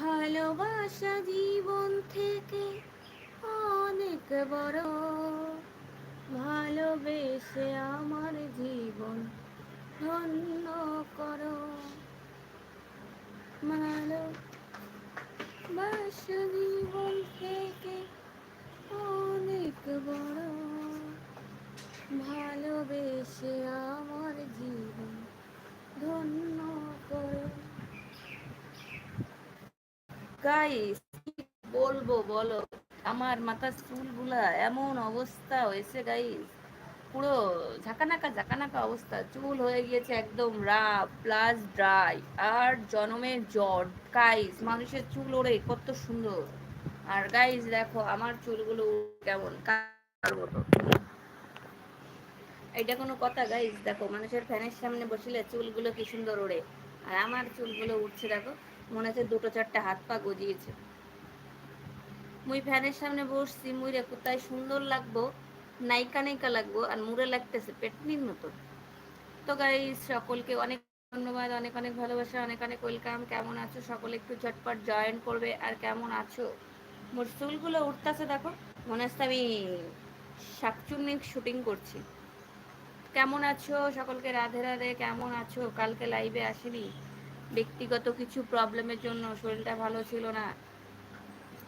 ভালোবাসা জীবন থেকে অনেক বড়। ভালোবেসে আমার জীবন ধন্য করো। ভালোবাসা জীবন থেকে অনেক বড়। ভালোবেসে আমার জীবন ধন্য করো। গাইস বলব বলো? আমার এমন অবস্থা হয়েছে গাইস পুরো ঝাঁকানাকা ঝাঁকানাকা অবস্থা। চুল হয়ে গিয়েছে একদম প্লাস ড্রাই আর জনমের গাইস মানুষের চুল ওড়ে, কত সুন্দর। আর গাইস দেখো, আমার চুলগুলো কেমন? এটা কোনো কথা গাইস দেখো, মানুষের ফ্যানের সামনে বসলে চুলগুলো কি সুন্দর ওড়ে। আর আমার চুলগুলো উঠছে, দেখো। মনে হচ্ছে দুটো চারটে হাত পা গজিয়েছে। মুই ফ্যানের সামনে বসছি, মুইরে কোথায় সুন্দর লাগবো, নাইকা নাইকা লাগবো আর মুড়ে লাগতেছে পেটনির মতো তো গাই সকলকে অনেক ধন্যবাদ, অনেক অনেক ভালোবাসা, অনেক অনেক ওয়েলকাম কেমন আছো? সকলে একটু ঝটপট জয়েন করবে আর কেমন আছো? মোর চুলগুলো উঠতেছে দেখো, মনে হচ্ছে আমি শাকচুন্নির শুটিং করছি। কেমন আছো? সকলকে রাধে রাধে, কেমন আছো? কালকে লাইভে আসেনি। ব্যক্তিগত কিছু প্রবলেমের জন্য শরীরটা ভালো ছিল না।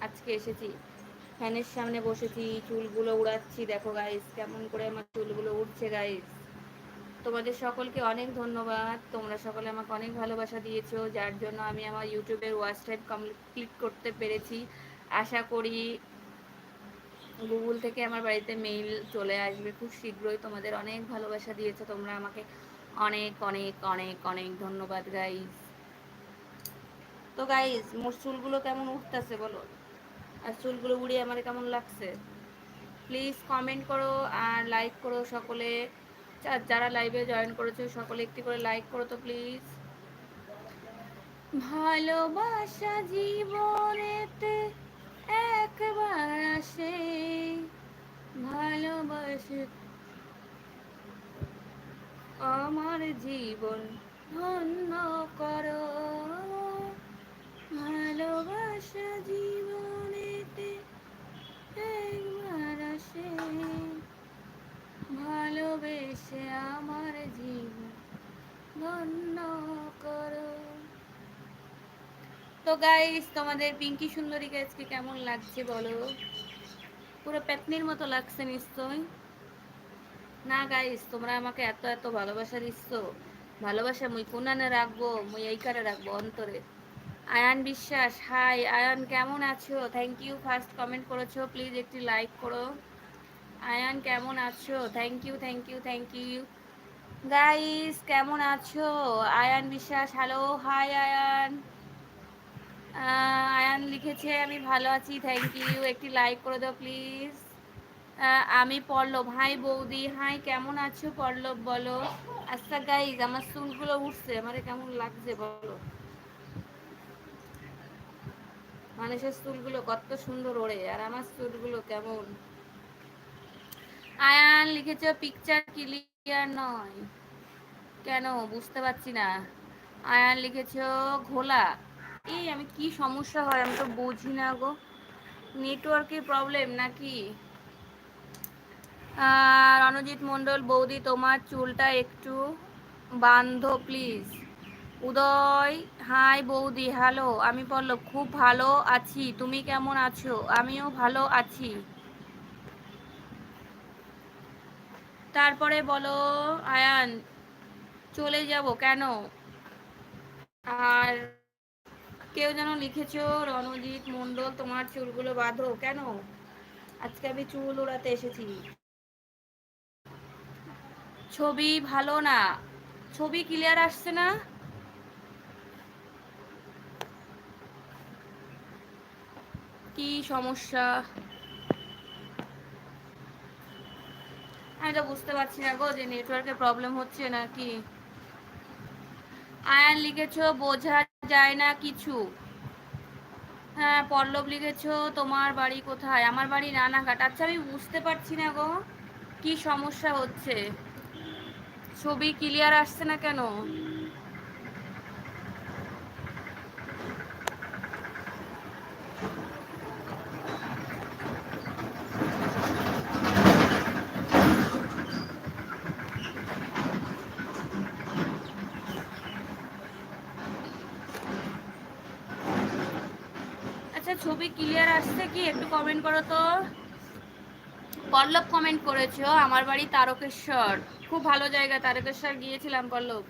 আজকে এসেছি। ফ্যানের সামনে বসেছি, চুলগুলো উড়াচ্ছি। দেখো গাইস কেমন করে আমার চুলগুলো উঠছে গাইস তোমাদের সকলকে অনেক ধন্যবাদ। তোমরা সকলে আমাকে অনেক ভালোবাসা দিয়েছ, যার জন্য আমি আমার ইউটিউবের ওয়াচ টাইম কমপ্লিট করতে পেরেছি। আশা করি গুগল থেকে আমার বাড়িতে মেইল চলে আসবে। খুব শীঘ্রই তোমাদের অনেক ভালোবাসা দিয়েছ। তোমরা আমাকে অনেক অনেক অনেক অনেক ধন্যবাদ গাইস তো গাইস মোর চুলগুলো কেমন উঠতেছে বলো? আর চুলগুলো উড়িয়ে আমার কেমন লাগছে? প্লিজ কমেন্ট করো আর লাইক করো সকলে। যারা লাইভে জয়েন করেছ, সকলে একটি করে লাইক করো তো প্লিজ ভালোবাসা জীবনেতে একবার আসে। ভালোবাসে আমার জীবন ধন্য করো। ভালোবাসা জীবনেতে একবার আসে। ভালোবেসে আমার জীবন ধন্য করো। তো গাইস তোমাদের পিঙ্কি সুন্দরীকে আজকে কেমন লাগছে বলো? পুরো পেতনির মতো লাগছে নিশ্চয় না গাইস তোমরা আমাকে এত এত ভালোবাসা দিচ্ছ। ভালোবাসা মুই কোনানে রাখব, মুই এইখানে রাখব অন্তরে। আয়ান বিশ্বাস হাই আয়ান কেমন আছো? থ্যাংক ইউ ফার্স্ট কমেন্ট করেছ প্লিজ একটি লাইক করো। আয়ান কেমন আছো? Thank you thank you thank you guys কেমন আছো? আয়ান বিশ্বাস হ্যালো হাই আয়ান। আয়ান লিখেছে, আমি ভালো আছি থ্যাংক ইউ একটি লাইক করে দাও প্লিজ আমি পল্লব হাই বৌদি হাই কেমন আছো পল্লব, বলো। আচ্ছা গাইজ আমার চুলগুলো উঠছে, আমার কেমন লাগছে, বলো। মানুষের চুলগুলো কত সুন্দর ওড়ে, আর আমার চুলগুলো কেমন? আয়ান, লিখেছ পিকচার ক্লিয়ার নয়। কেন? বুঝতে পারছি না। আয়ান লিখেছ, ঘোলা। এই আমি কি সমস্যা হয়? আমি তো বুঝি না গো। নেটওয়ার্কের প্রবলেম নাকি? রণজিৎ মণ্ডল, বৌদি, তোমার চুলটা একটু বান্ধ প্লিজ উদয়। হাই বৌদি, হ্যালো, আমি বলল খুব ভালো আছি। তুমি কেমন আছো? আমিও ভালো আছি। তারপরে বলো, আয়ান, চলে যাব কেন? আর কেউ যেন লিখেছ, রণজিৎ মণ্ডল, তোমার চুলগুলো বাঁধো কেন? আজকে আমি চুল ওড়াতে এসেছি। ছবি ভালো না। ছবি ক্লিয়ার আসছে না? কি সমস্যা? আমি তো বুঝতে পারছি না গো যে নেটওয়ার্কের প্রবলেম হচ্ছে নাকি। আয়ান লিখেছো, বোঝা যায় না কিছু। হ্যাঁ পল্লব লিখেছো, তোমার বাড়ি কোথায়? আমার বাড়ি রানাঘাট। আচ্ছা আমি বুঝতে পারছি না গো, কি সমস্যা হচ্ছে? ছবি ক্লিয়ার আসছে না কেন? ছবি ক্লিয়ার আসছে কি? একটু কমেন্ট করো তো। পল্লব কমেন্ট করেছ আমার বাড়ি তারকেশ্বর। খুব ভালো জায়গা, তারকেশ্বর গিয়েছিলাম পল্লব।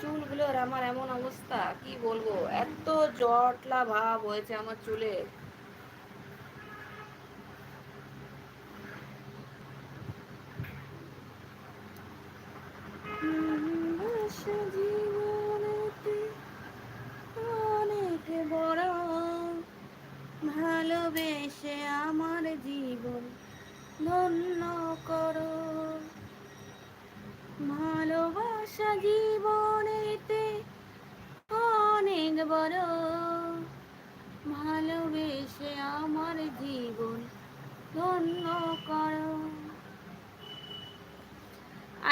চুলগুলোর আমার এমন অবস্থা, কি বলব? এত জটলা ভাব হয়েছে আমার চুলে। অনেক বড় ভালোবেসে আমার জীবন ধন্য করো। ভালোবাসা জীবনেতে অনেক বড় ভালোবেসে আমার জীবন ধন্য করো।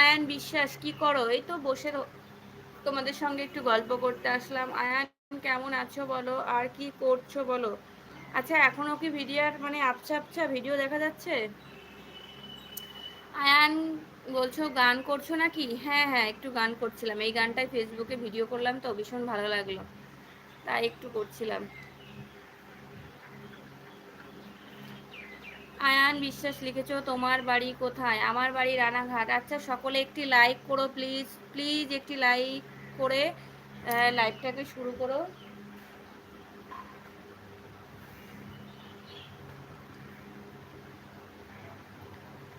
আয়ান, বিশ্বাস কি করো? এই তো বসে তোমাদের সঙ্গে একটু গল্প করতে আসলাম। আয়ান কেমন আছো বলো? আর কি করছ বলো? আচ্ছা এখনও কি ভিডিওর মানে আবছা আবছা ভিডিও দেখা যাচ্ছে? আয়ান বলছো, গান করছ নাকি? হ্যাঁ হ্যাঁ একটু গান করছিলাম। এই গানটাই ফেসবুকে ভিডিও করলাম তো, ভীষণ ভালো লাগল। তাই একটু করছিলাম। আয়ান, বিশ্বাস লিখেছো, তোমার বাড়ি কোথায়? আমার বাড়ি রানাঘাট। আচ্ছা সকলে একটি লাইক করো প্লিজ প্লিজ একটি লাইক করে লাইভটাকে শুরু করো।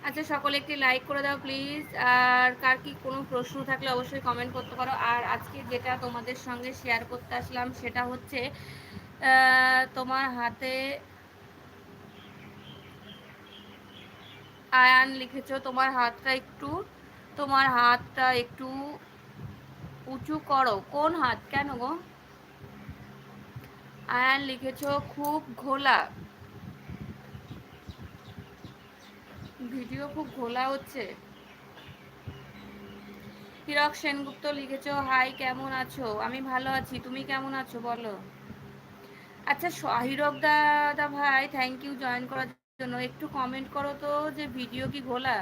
আচ্ছা সকলে একটি লাইক করে দাও প্লিজ আর কার কি কোনো প্রশ্ন থাকলে অবশ্যই কমেন্ট করতে পারো। আর আজকে যেটা তোমাদের সঙ্গে শেয়ার করতে আসলাম সেটা হচ্ছে তোমার হাতে আয়ান লিখেছো, তোমার হাতটা একটু, তোমার হাতটা একটু উঁচু করো। কোন হাত? কেন গো? আয়ান লিখেছো, খুব ঘোলা। ভিডিও খুব ঘোলা হচ্ছে। হিরক সেনগুপ্ত লিখেছো, হাই, কেমন আছো? আমি ভালো আছি। তুমি কেমন আছো? বলো। আচ্ছা হিরক দাদা ভাই থ্যাংক ইউ জয়েন করার জন্য। একটু কমেন্ট করো তো যে ভিডিও কি ঘোলা।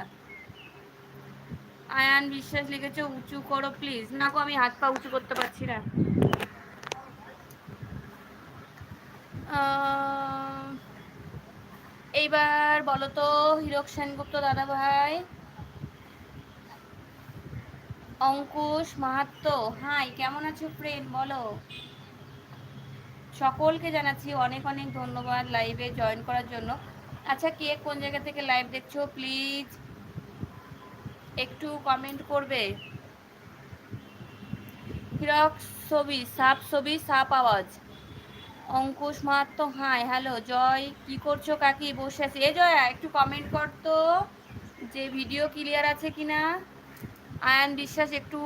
আয়ান বিশ্বাস লিখেছে, উঁচু করো প্লিজ না গো, আমি হাত পা উঁচু করতে পারছি না। এইবার বলো তো, হিরক সেনগুপ্ত দাদা ভাই, অঙ্কুশ মাহাত্ম। হাই, কেমন আছো ফ্রেন্ড বলো। সকলকে জানাচ্ছি অনেক অনেক ধন্যবাদ লাইভে জয়েন করার জন্য। আচ্ছা কে কোন জায়গা থেকে লাইভ দেখছ? প্লিজ একটু কমেন্ট করবে? হিরক ছবি, সাপ ছবি, সাপ আওয়াজ। অঙ্কুশ মাত্র হাই হ্যালো জয়, কি করছ কাকি? বসে আছি। এ জয়া, একটু কমেন্ট করতো যে ভিডিও ক্লিয়ার আছে কিনা? আয়ান বিশ্বাস, একটু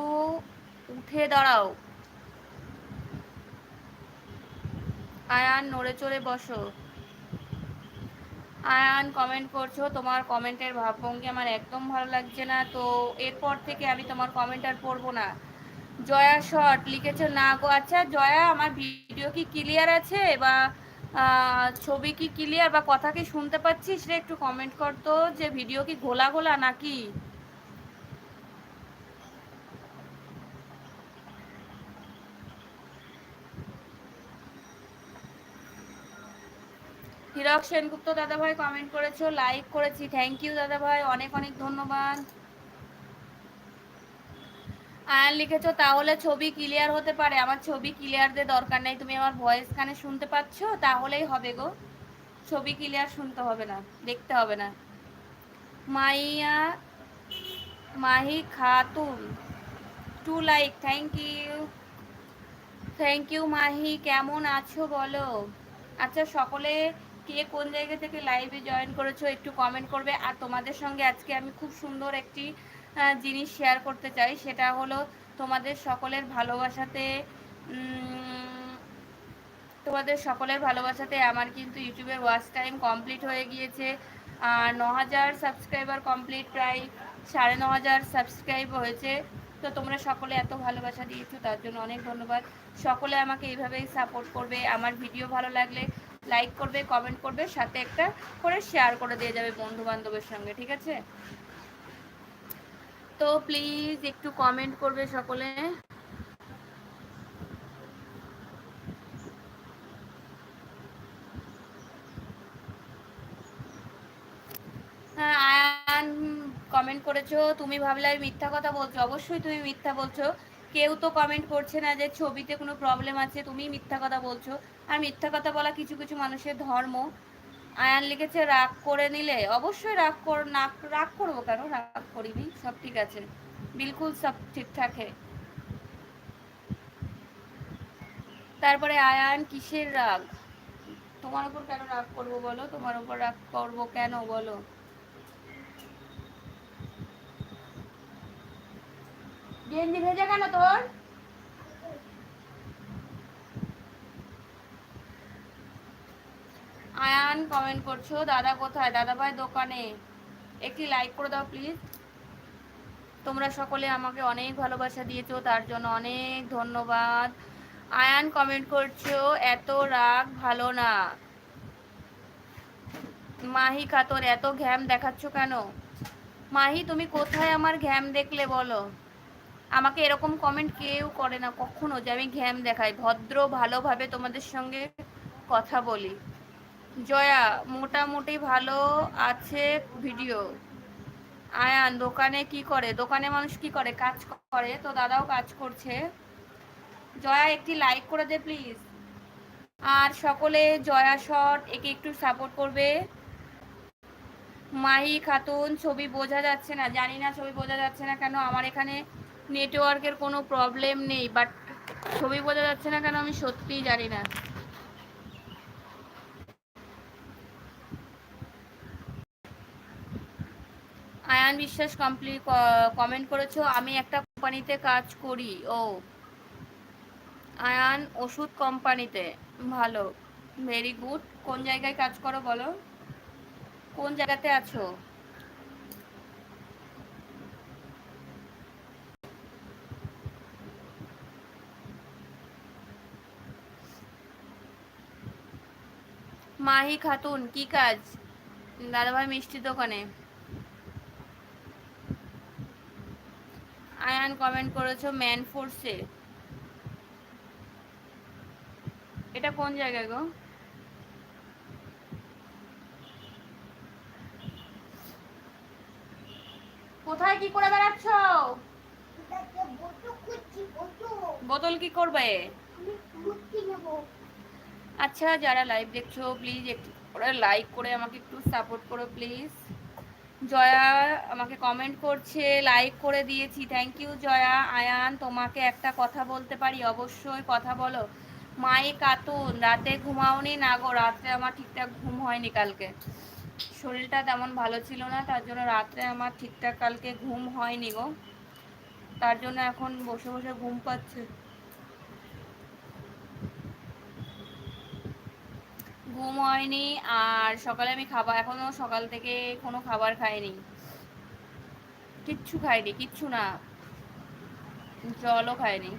উঠে দাঁড়াও। আয়ান, নড়ে চড়ে বসো। আয়ান কমেন্ট করছ, তোমার কমেন্টের ভাবভঙ্গি আমার একদম ভালো লাগছে না। তো এরপর থেকে আমি তোমার কমেন্ট আর পড়ব না। জয়া শর্ট লিখেছো, না গো আচ্ছা জয়া, আমার ভিডিও কি ক্লিয়ার আছে? বা ছবি কি ক্লিয়ার বা, কথা কি শুনতে পাচ্ছিস রে? একটু কমেন্ট করতো যে ভিডিও কি ঘোলা ঘোলা নাকি? হিরক সেনগুপ্ত দাদা ভাই কমেন্ট করেছ লাইক করেছি থ্যাংক ইউ দাদা ভাই অনেক অনেক ধন্যবাদ। আর লিখেছো, তাহলে ছবি ক্লিয়ার হতে পারে, আমার ছবি ক্লিয়ার দিয়ে দরকার নেই, তুমি আমার ভয়েস কানে শুনতে পাচ্ছ, তাহলেই হবে গো। ছবি ক্লিয়ার শুনতে হবে না, দেখতে হবে না। মাইয়া, Mahi Khatun two like thank you thank you Mahi, কেমন আছো বলো? আচ্ছা সকলে কে কোন জায়গা থেকে লাইভে জয়েন করেছ একটু কমেন্ট করবে। আর তোমাদের সঙ্গে আজকে আমি খুব সুন্দর একটি জিনিস শেয়ার করতে চাই। সেটা হলো তোমাদের সকলের ভালোবাসাতে তোমাদের সকলের ভালোবাসাতে আমার কিন্তু ইউটিউবের ওয়াচ টাইম কমপ্লিট হয়ে গিয়েছে। আর ন হাজার সাবস্ক্রাইবার কমপ্লিট প্রায় সাড়ে ন হাজার সাবস্ক্রাইব হয়েছে। তো তোমরা সকলে এত ভালোবাসা দিয়েছ, তার জন্য অনেক ধন্যবাদ। সকলে আমাকে এইভাবেই সাপোর্ট করবে। আমার ভিডিও ভালো লাগলে লাইক করবে কমেন্ট করবে, সাথে একটা করে শেয়ার করে দিয়ে যাবে বন্ধু বান্ধবের সঙ্গে, ঠিক আছে? তো প্লিজ একটু কমেন্ট করবে সকলে। হ্যাঁ, কমেন্ট করেছ, তুমি ভাবলে আমি মিথ্যা কথা বলছো, অবশ্যই তুমি মিথ্যা বলছো। কেউ তো কমেন্ট করছে না যে ছবিতে কোনো প্রবলেম আছে তুমি মিথ্যা কথা বলছো। আর মিথ্যা কথা বলা কিছু কিছু মানুষের ধর্ম। আয়ান লিখেছে, রাগ করে নিলে? অবশ্যই রাগ কর, না, রাগ করব কেন? রাগ করিনি, সব ঠিক আছে। বিলকুল সব ঠিকঠাক। হে তারপরে আয়ান, কিসের রাগ? তোমার উপর কেন রাগ করব বলো? তোমার উপর রাগ করব কেন বলো? গেঞ্জি ভেজে কেন তোর? আয়ান কমেন্ট করছ? দাদা কোথায়? দাদা ভাই দোকানে। একটি লাইক করে দাও প্লিজ তোমরা সকলে আমাকে অনেক ভালোবাসা দিয়েছ, তার জন্য অনেক ধন্যবাদ। আয়ান কমেন্ট করছ, এত রাগ ভালো না। মাহি খাতর এত ঘ্যাম দেখাচ্ছ কেন? মাহি, তুমি কোথায় আমার ঘ্যাম দেখলে বলো। আমাকে এরকম কমেন্ট কেউ করে না, কখনো যে আমি ঘ্যাম দেখাই। ভদ্র, ভালোভাবে তোমাদের সঙ্গে কথা বলি। জয়া, মোটামুটি ভালো আছে ভিডিও আয়ান, দোকানে কি করে? দোকানে মানুষ কি করে? কাজ করে। তো দাদাও কাজ করছে। জয়া, একটি লাইক করে দে প্লিজ আর সকলে জয়া শট একে একটু সাপোর্ট করবে। মাহি, খাতুন, ছবি বোঝা যাচ্ছে না। জানি না ছবি বোঝা যাচ্ছে না কেন। আমার এখানে নেটওয়ার্কের কোনো প্রবলেম নেই বাট ছবি বোঝা যাচ্ছে না কেন আমি সত্যিই জানি না। আয়ান বিশ্বাস কমপ্লিট কমেন্ট করেছ, আমি একটা কোম্পানিতে কাজ করি, ও। আয়ান, ওষুধ কোম্পানিতে, ভালো ভেরি গুড কোন জায়গায় কাজ করো বলো? কোন জায়গাতে আছো? মাহি খাতুন কি কাজ? দাদাভাই মিষ্টির দোকানে। আয়ান কমেন্ট করেছ ম্যান ফোর্সে এটা কোন জায়গায় গো? কোথায় কি করে বেড়াচ্ছ? বোতল কি করবে? আচ্ছা যারা লাইভ দেখছ প্লিজ একটু করে লাইক করে আমাকে একটু সাপোর্ট করো প্লিজ জয়া আমাকে কমেন্ট করছে লাইক করে দিয়েছি। Thank you Jaya. আয়ান, তোমাকে একটা কথা বলতে পারি? অবশ্যই কথা বলো। মাই কাতুন রাতে ঘুমাওনি? না গো, রাত্রে আমার ঠিকঠাক ঘুম হয়নি কালকে। শরীরটা তেমন ভালো ছিল না, তার জন্য রাত্রে আমার ঠিকঠাক কালকে ঘুম হয়নি গো। তার জন্য এখন বসে বসে ঘুম পাচ্ছে। ঘুম হয়নি আর সকালে আমি খাবার এখনও সকাল থেকে কোনো খাবার খাইনি। কিচ্ছু খাইনি, কিচ্ছু না। জলও খাইনি।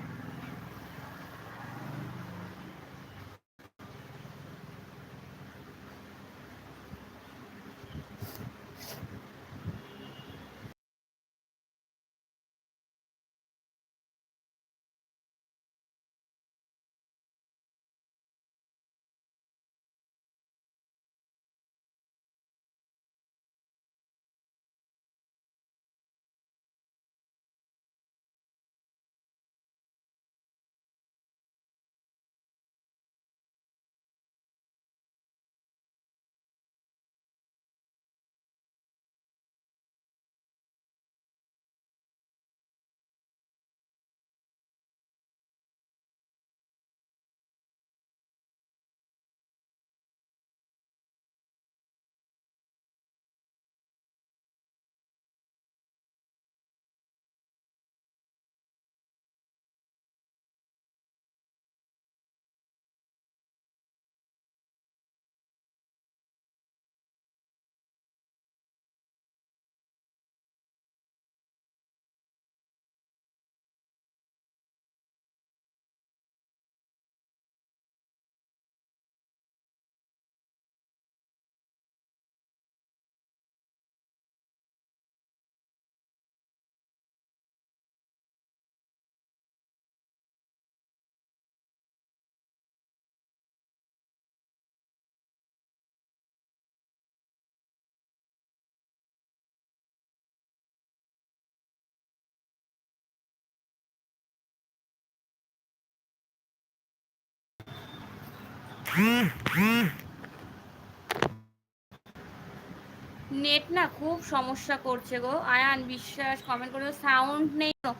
নেট না খুব সমস্যা করছে গো। আয়ান, বিশ্বাস কমেন্ট করে সাউন্ড নেই তো।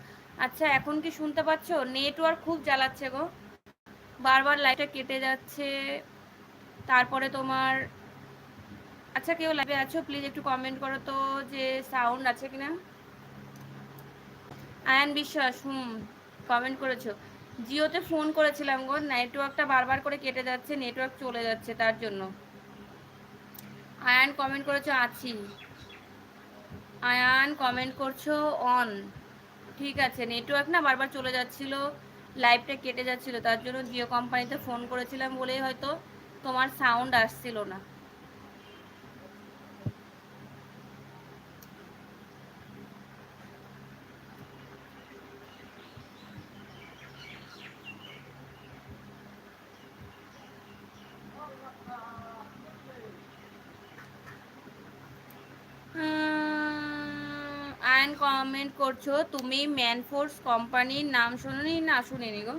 আচ্ছা এখন কি শুনতে পাচ্ছ? নেটওয়ার্ক খুব জ্বালাচ্ছে গো। বারবার লাইটটা কেটে যাচ্ছে। তারপরে তোমার আচ্ছা কেউ লাইভে আছো? প্লিজ একটু কমেন্ট করো তো যে সাউন্ড আছে কিনা। আয়ান, বিশ্বাস, হুম কমেন্ট করেছ। জিওতে ফোন করেছিলাম গো, নেটওয়ার্কটা বারবার করে কেটে যাচ্ছে, নেটওয়ার্ক চলে যাচ্ছে তার জন্য। আয়ান কমেন্ট করেছ, আছি। আয়ান কমেন্ট করছ অন ঠিক আছে, নেটওয়ার্ক না বারবার চলে যাচ্ছিল লাইভটা কেটে যাচ্ছিল, তার জন্য জিও কোম্পানিতে ফোন করেছিলাম বলেই হয়তো তোমার সাউন্ড আসছিল না আয়ন কমেন্ট করছ তুমি ম্যানফোর্স কোম্পানির নাম শুনুনি? না শুনিনি গো।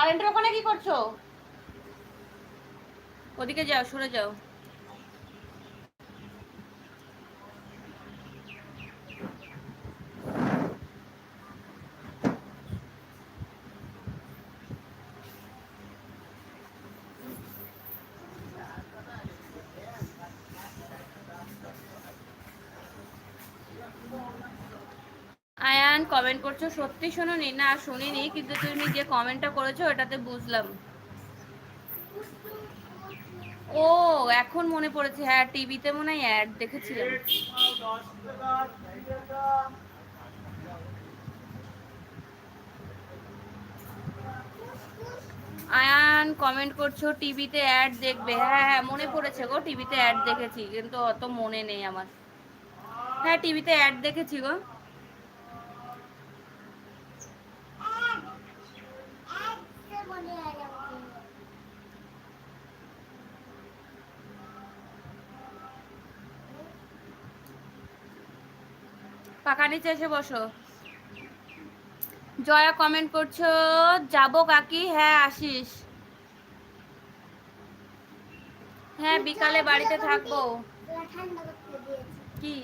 কারেন্টের ওখানে কি করছ? ওদিকে যাও সরে যাও আয়ান কমেন্ট করছ। সত্যি শোনোনি না শুনিনি, কিন্তু তুমি যে কমেন্টটা করেছ, এটাতে বুঝলাম। ও, এখন মনে পড়েছে। হ্যাঁ টিভিতে মনে হয় অ্যাড দেখেছিলাম। আয়ান কমেন্ট করছ, টিভিতে অ্যাড দেখবে। হ্যাঁ হ্যাঁ মনে পড়েছে গো, টিভিতে অ্যাড দেখেছি, কিন্তু অত মনে নেই আমার। হ্যাঁ টিভিতে অ্যাড দেখেছি গো। পাকা নিচে এসে বসো। জয়া কমেন্ট করছ যাব কাকি? হ্যাঁ আসিস। হ্যাঁ বিকালে বাড়িতে থাকব। কি?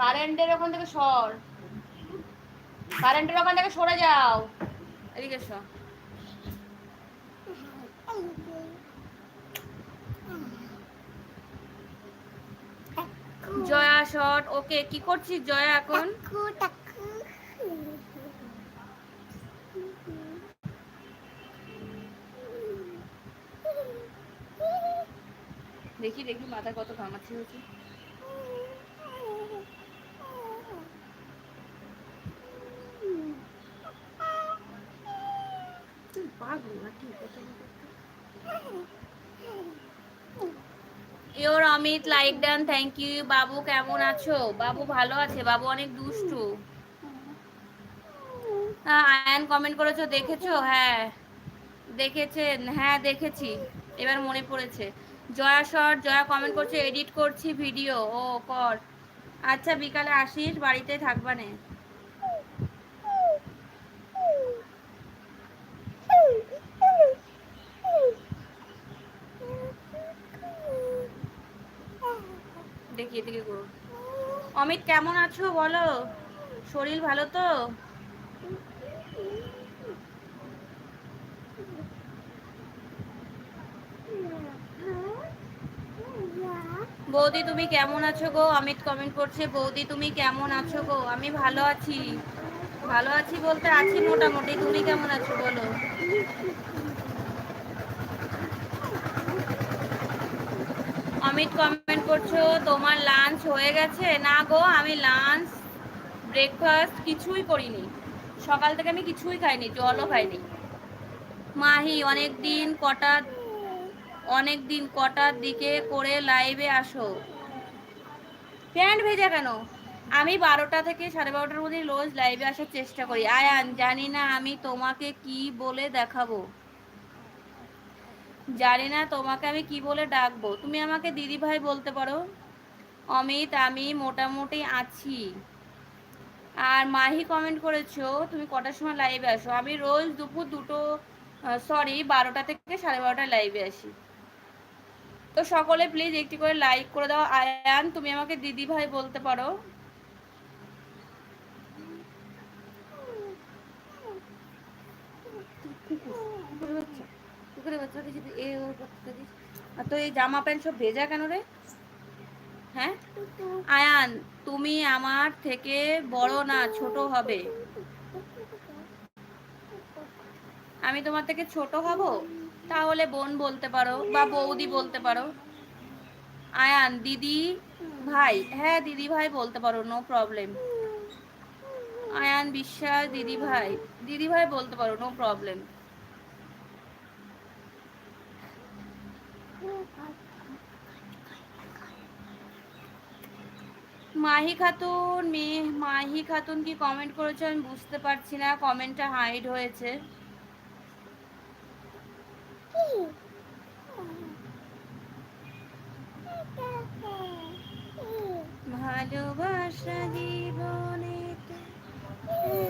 কারেন্টের ওখান থেকে সর। কারেন্টের ওখান থেকে সরে যাও। এদিকে এসো। জয়া শট। ওকে কি করছিস জয়া এখন? দেখি দেখি মাথা কত ঘামাচ্ছি হয়েছে। পাগল নাকি? Your Amit like done thank you বাবু, কেমন আছো? বাবু ভালো আছে? বাবু অনেক দুষ্টু। আয়ান কমেন্ট করেছ, দেখেছ? হ্যাঁ। দেখেছেন? হ্যাঁ দেখেছি। এবার মনে পড়েছে। জয়া শর্ট জয়া কমেন্ট করছে এডিট করছি ভিডিও ও, কর। আচ্ছা বিকালে আসিস, বাড়িতে থাকবানে দেখি, এদিকে করো অমিত, কেমন আছো বলো? শরীর ভালো তো? বৌদি, তুমি কেমন আছো গো? অমিত কমেন্ট করছে, বৌদি, তুমি কেমন আছো গো? আমি ভালো আছি। ভালো আছি বলতে আছি মোটামুটি। তুমি কেমন আছো বলো? অমিত কমেন্ট করছ? তোমার লাঞ্চ হয়ে গেছে? না গো, আমি লাঞ্চ ব্রেকফাস্ট কিছুই করিনি। সকাল থেকে আমি কিছুই খাইনি, জলও খাইনি। মাহি অনেক দিন কটা অনেক দিন কটার দিকে করে লাইভে আসো। প্যান্ট ভেজা কেন? আমি বারোটা থেকে সাড়ে বারোটার মধ্যে রোজ লাইভে আসার চেষ্টা করি। আয়ান, জানি না আমি তোমাকে কি বলে দেখাবো। জানি না তোমাকে আমি কি বলে ডাকবো। তুমি আমাকে দিদি ভাই বলতে পারো? অমিত, আমি মোটামুটি আছি। আর মাহি কমেন্ট করেছ, তুমি কটার সময় লাইভে আসো? আমি রোজ দুপুর দুটো সরি বারোটা থেকে সাড়ে বারোটায় লাইভে আসি। তো সকলে প্লিজ একটি করে লাইক করে দাও। আয়ান, তুমি আমাকে দিদি ভাই বলতে পারো? তো এই জামা প্যান্ট সব ভেজা কেন রে? হ্যাঁ? আয়ান, তুমি আমার থেকে বড় না, ছোট হবে। আমি তোমার থেকে ছোট হব? তাহলে বোন বলতে পারো বা বৌদি বলতে পারো। আয়ান, দিদি ভাই হ্যাঁ দিদি ভাই বলতে পারো নো প্রবলেম আয়ান, বিশ্বাস, দিদি ভাই দিদি ভাই বলতে পারো নো প্রবলেম মাহি খাতুন মেয়ে মাহি খাতুন কি কমেন্ট করেছ আমি বুঝতে পারছি না কমেন্টটা হাইড হয়েছে। ভালোবাসা জীবনে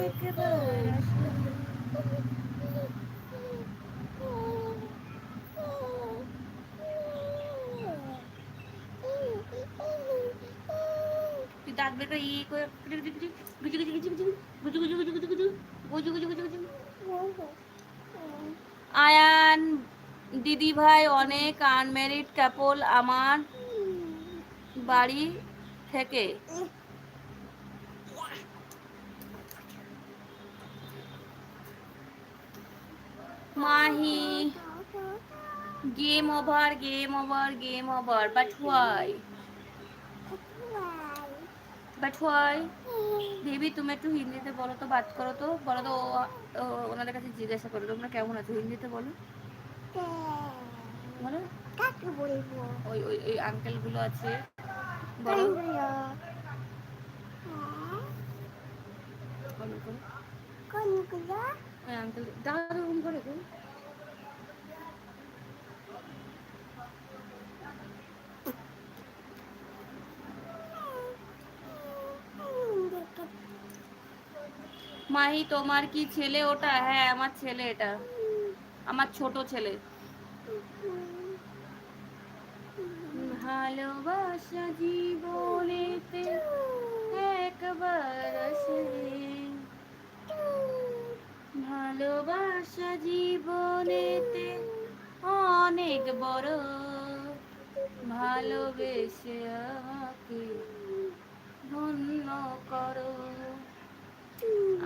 একবার আয়ান, দিদি ভাই অনেক আনমেরিড কাপল আমার বাড়ি থেকে। Mahi game over game over game over but why but why Debi তুমি একটু হিন্দিতে বলো তো বাত করো তো। বলো তো ওনাদের কাছে জিজ্ঞাসা করো তোমরা কেমন আছো? হিন্দিতে বলো। বলো। কাকে বলব? ওই ওই ওই আঙ্কেলগুলো আছে। বলো। বলো বলো। কোনগুলো? ওই আঙ্কেল দাদা রুম করে গো মাহি, তোমার কি ছেলে ওটা? হ্যাঁ আমার ছেলে এটা। আমার ছোট ছেলে। ভালোবাসা জীবনেতে একবার ভালোবাসা জীবনেতে অনেক বড় ভালোবেসে আমাকে ধন্য করো।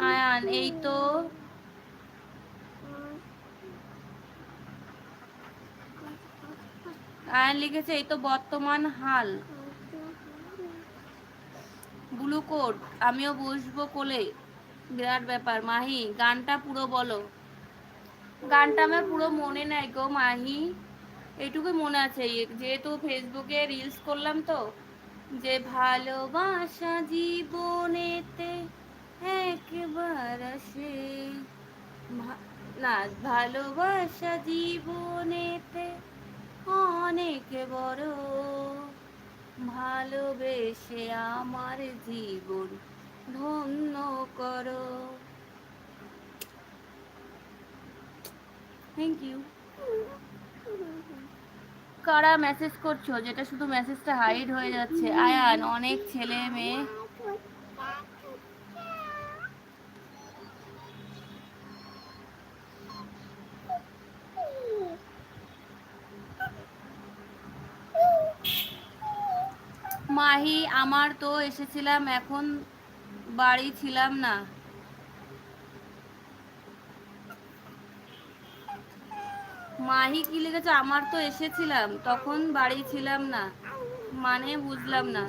আয়ান, এই তো। আয়ান লিখেছে, এই তো বর্তমান হাল। ব্লু কোড আমিও বসবো কোলে। বিরাট ব্যাপার, মাহি, গানটা পুরো বলো। গানটা আমার পুরো মনে নাই গো, মাহি। এইটুকুই মনে আছে যেহেতু ফেসবুকে রিলস করলাম তো। যে ভালোবাসা জীবনেতে একবার আসে না ভালোবাসা জীবনেতে অনেক বড় ভালোবেসে আমার জীবন ধন্য করো থ্যাংক ইউ কারা মেসেজ করছ? যেটা শুধু মেসেজটা হাইড হয়ে যাচ্ছে। আয়ান, অনেক ছেলে মেয়ে। মাহি আমার তো এসেছিলাম, এখন বাড়ি ছিলাম না। মাহি কি লিখেছে? আমার তো এসেছিলাম, তখন বাড়ি ছিলাম না। মানে বুঝলাম না।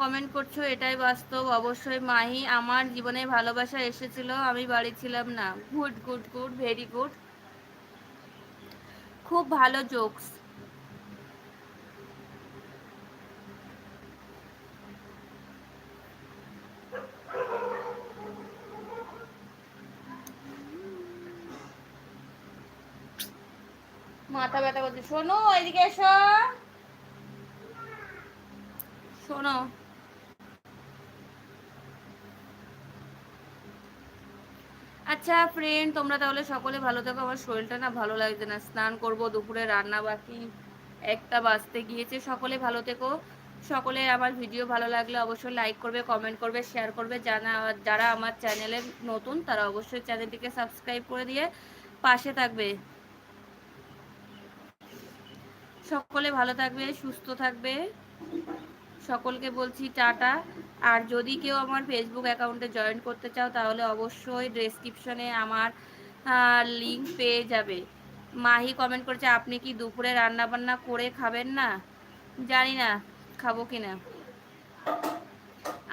কমেন্ট করছ, এটাই বাস্তব। অবশ্যই মাহি, আমার জীবনে ভালোবাসা এসেছিল, আমি বাড়ি ছিলাম না। Good good good very good খুব ভালো জোকস মাথা ব্যথা করছে। শোনো, এদিকে এসো। শোনো। আচ্ছা ফ্রেন্ড তোমরা তাহলে সকলে ভালো থাকো। আমার শরীরটা না ভালো লাগছে না। স্নান করব, দুপুরে রান্না বাকি একটা বাজতে গিয়েছে। সকলে ভালো থেকো। সকলে আমার ভিডিও ভালো লাগলে অবশ্যই লাইক করবে কমেন্ট করবে শেয়ার করবে। জানা যারা আমার চ্যানেলে নতুন, তারা অবশ্যই চ্যানেলটিকে সাবস্ক্রাইব করে দিয়ে পাশে থাকবে। সকলে ভালো থাকবে, সুস্থ থাকবে। সকলকে বলছি টাটা। আর যদি কেউ আমার ফেসবুক অ্যাকাউন্টে জয়েন করতে চাও, তাহলে অবশ্যই ডেসক্রিপশনে আমার লিংক পেয়ে যাবে। মাহি কমেন্ট করেছে, আপনি কি দুপুরে রান্না বান্না করে খাবেন না? জানি না, খাব কি না।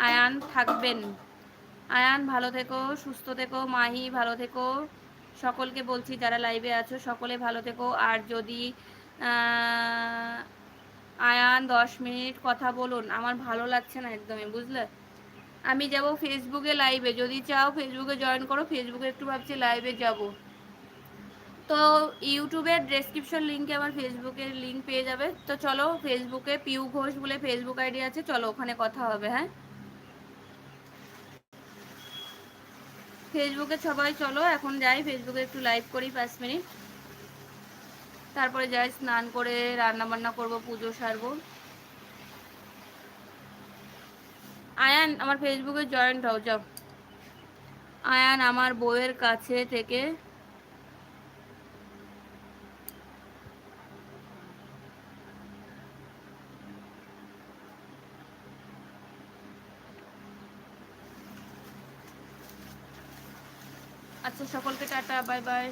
আয়ান থাকবেন। আয়ান, ভালো থেকো, সুস্থ থেকো, মাহি, ভালো থেকো। সকলকে বলছি, যারা লাইভে আছো, সকলে ভালো থেকো। আর যদি আয়ান, দশ মিনিট কথা বলুন। আমার ভালো লাগছে না একদমই, বুঝলে? আমি যাব ফেসবুকে লাইভে যদি চাও ফেসবুকে জয়েন করো, ফেসবুকে একটু ভাবছি লাইভে যাব। তো ইউটিউবের ডেসক্রিপশন লিঙ্কে আমার ফেসবুকের লিঙ্ক পেয়ে যাবে। তো চলো ফেসবুকে পিউ ঘোষ বলে ফেসবুক আইডি আছে, চলো ওখানে কথা হবে হ্যাঁ? ফেসবুকে সবাই চলো, এখন যাই, ফেসবুকে একটু লাইভ করি পাঁচ মিনিট। তারপরে যাই স্নান করে রান্না বান্না করব, পুজো সারবো। আয়ান, আমার ফেসবুকে জয়েন্ট হও, যাও। আয়ান, আমার বউয়ের কাছে থেকে আচ্ছা সকলকে টাটা বাই বাই